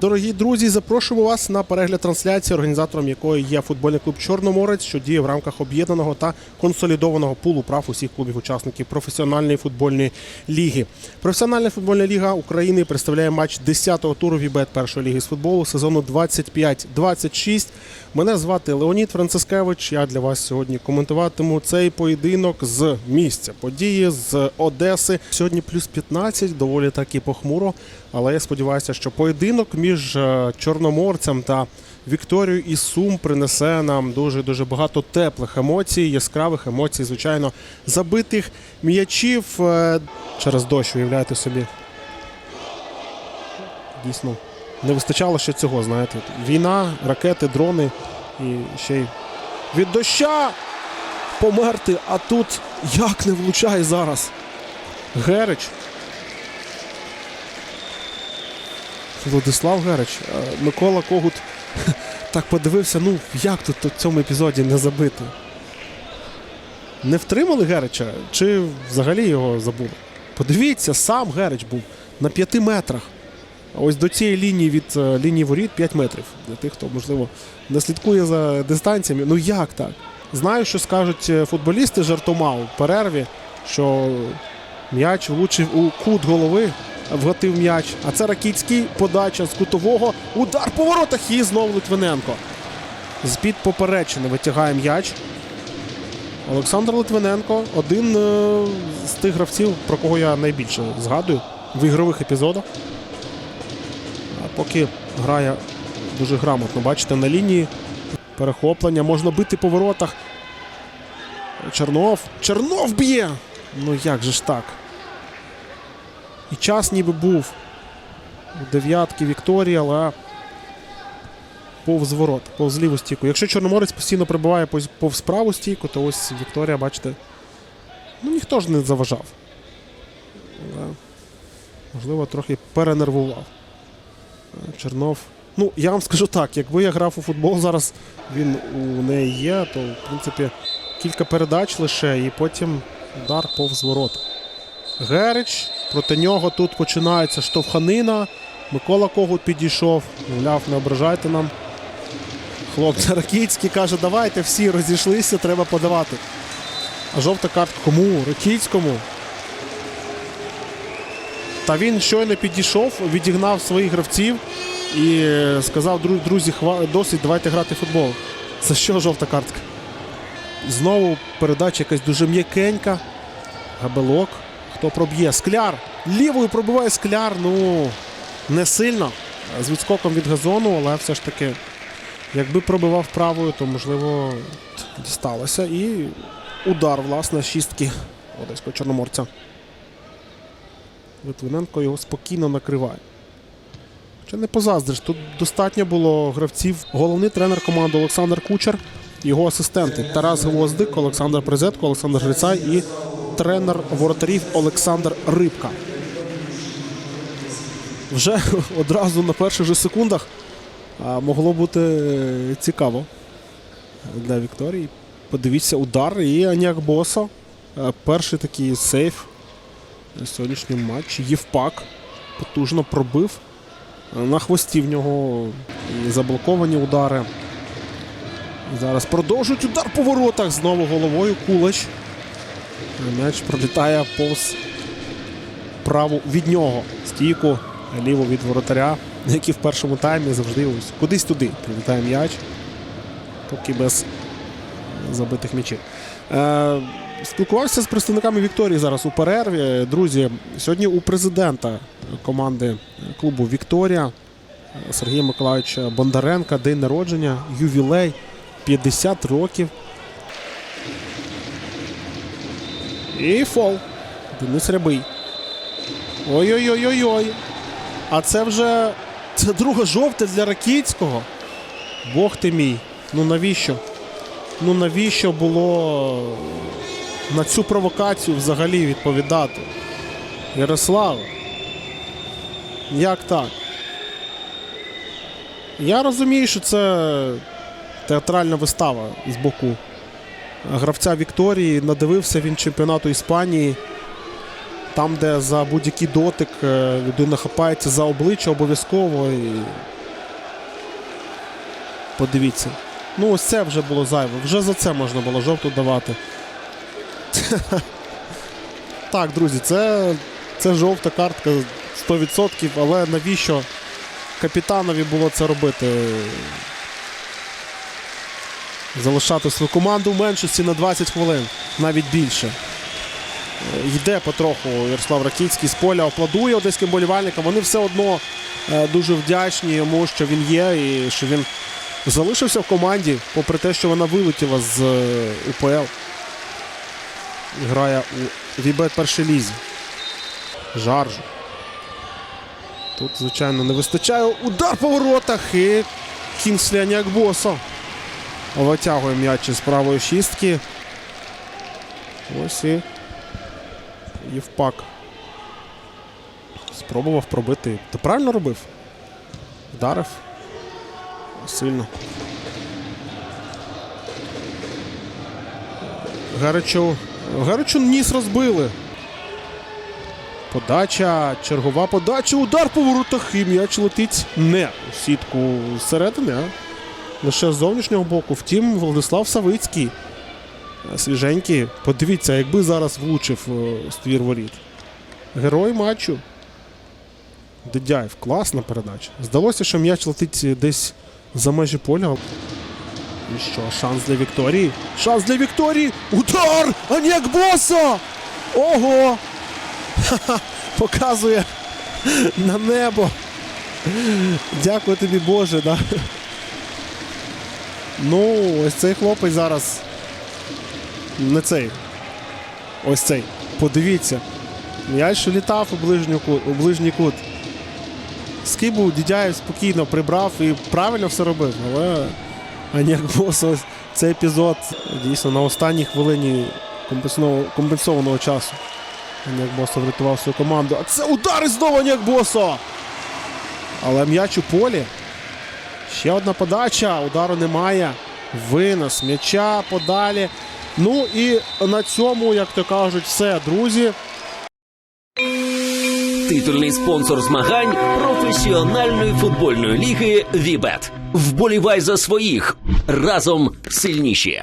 Дорогі друзі, запрошуємо вас на перегляд трансляції, організатором якої є футбольний клуб Чорноморець, що діє в рамках об'єднаного та консолідованого пулу прав усіх клубів-учасників професіональної футбольної ліги. Професіональна футбольна ліга України представляє матч 10-го туру Вібет першої ліги з футболу сезону 25-26. Мене звати Леонід Францискевич. Я для вас сьогодні коментуватиму цей поєдинок з місця події з Одеси. Сьогодні плюс 15, доволі таки похмуро. Але я сподіваюся, що поєдинок між е, чорноморцем та Вікторією із Сум принесе нам дуже дуже багато теплих емоцій, яскравих емоцій, звичайно, забитих м'ячів е, через дощ. Уявляєте собі. Дійсно, не вистачало ще цього, знаєте. Війна, ракети, дрони і ще й від доща померти. А тут як не влучає зараз. Герич. Владислав Герич. Е, Микола Когут так подивився, ну як тут в цьому епізоді не забити. Не втримали Герича чи взагалі його забули? Подивіться, сам Герич був на п'яти метрах. Ось до цієї лінії від е, лінії воріт 5 метрів. Для тих, хто, можливо, не слідкує за дистанціями. Ну як так? Знаю, що скажуть е, футболісти жартома у перерві, що м'яч влучив у кут голови, вгатив м'яч. А це Ракітський подача з кутового. Удар по воротах і знову Литвиненко. З-під поперечини витягає м'яч. Олександр Литвиненко один е, з тих гравців, про кого я найбільше згадую в ігрових епізодах. А поки грає дуже грамотно, бачите, на лінії перехоплення, можна бити по воротах. Чернов. Чернов б'є! Ну як же ж так? І час ніби був у дев'ятки Вікторії, але повз ворот, повз ліву стійку. Якщо Чорноморець постійно прибуває повз- праву стійку, то ось Вікторія, бачите, ну ніхто ж не заважав. Але, можливо, трохи перенервував. Е, Чернов. Ну, я вам скажу так, якби я грав у футбол зараз, він у неї є, то в принципі кілька передач лише і потім удар повз ворота. Герич. Проти нього тут починається штовханина. Микола Когут підійшов. Мовляв, не ображайте нам. Хлопці Ракіцький каже, давайте всі розійшлися, треба подавати. А жовта картка кому? Ракіцькому. Та він щойно підійшов, відігнав своїх гравців і сказав, друзі, досить, давайте грати в футбол. За що жовта картка? Знову передача якась дуже м'якенька. Габелок. Хто проб'є? Скляр. Лівою пробиває скляр. Ну, не сильно. З відскоком від газону, але все ж таки, якби пробивав правою, то можливо дісталося. І удар, власне, шістки одеського чорноморця. Литвиненко його спокійно накриває. Чи не позаздриш? Тут достатньо було гравців. Головний тренер команди Олександр Кучер, його асистенти Тарас Гвоздик, Олександр Призетко, Олександр Грицай і тренер воротарів Олександр Рибка. Вже одразу на перших же секундах могло бути цікаво для Вікторії. Подивіться, удар і Аняк Босо. Перший такий сейф на сьогоднішньому матчі. Євпак потужно пробив. На хвості в нього заблоковані удари. Зараз продовжують удар по воротах. Знову головою Кулач. М'яч пролітає повз праву від нього. Стійку ліву від воротаря, який в першому таймі завжди ось кудись туди прилітає м'яч. Поки без забитих м'ячів. Е, спілкувався з представниками Вікторії зараз у перерві. Друзі, сьогодні у президента команди клубу Вікторія Сергія Миколаївича Бондаренка день народження, ювілей 50 років. І фол. Денис Рябий. Ой-ой-ой-ой-ой. А це вже це друга жовта для Ракіцького. Бог ти мій. Ну навіщо? Ну навіщо було на цю провокацію взагалі відповідати? Ярослав. Як так? Я розумію, що це театральна вистава з боку гравця Вікторії. Надивився він чемпіонату Іспанії. Там, де за будь-який дотик е, людина хапається за обличчя обов'язково. І... Подивіться. Ну, ось це вже було зайве. Вже за це можна було жовту давати. Так, друзі, це, це жовта картка 100%, але навіщо капітанові було це робити? Залишати свою команду в меншості на 20 хвилин, навіть більше. Е, Йде потроху Ярослав Ракіцький з поля, аплодує одеським болівальникам. Вони все одно е, дуже вдячні йому, що він є і що він залишився в команді, попри те, що вона вилетіла з е, УПЛ. Грає у Вібет першій лізі. Жаржу. Тут, звичайно, не вистачає. Удар по воротах і Кінслі Аніакбосо витягує м'яч із правої шістки. Ось і Євпак. Спробував пробити. Ти правильно робив? Вдарив. Сильно. Гаричу. Гаричу ніс розбили. Подача, чергова подача, удар по воротах і м'яч летить не у сітку зсередини, а лише з зовнішнього боку. Втім, Владислав Савицький. е, Свіженький. Подивіться, якби зараз влучив е, ствір воріт. Герой матчу. Дедяєв. Класна передача. Здалося, що м'яч летить десь за межі поля. І що, шанс для Вікторії? Шанс для Вікторії! Удар! Аніак Боса! Ого! Ха-ха! Показує на небо. Дякую тобі, Боже, да? Ну, ось цей хлопець зараз. Не цей. Ось цей. Подивіться. М'яч літав у, ближню у ближній кут. Скибу Дідяєв спокійно прибрав і правильно все робив. Але Аніак Бос, ось цей епізод дійсно на останній хвилині компенсованого, часу. Аніак Босо врятував свою команду. А це удар знову Аніак Босо! Але м'яч у полі. Ще одна подача. Удару немає. Винос м'яча подалі. Ну і на цьому, як то кажуть, все, друзі. Титульний спонсор змагань професіональної футбольної ліги Вібет. Вболівай за своїх разом сильніші.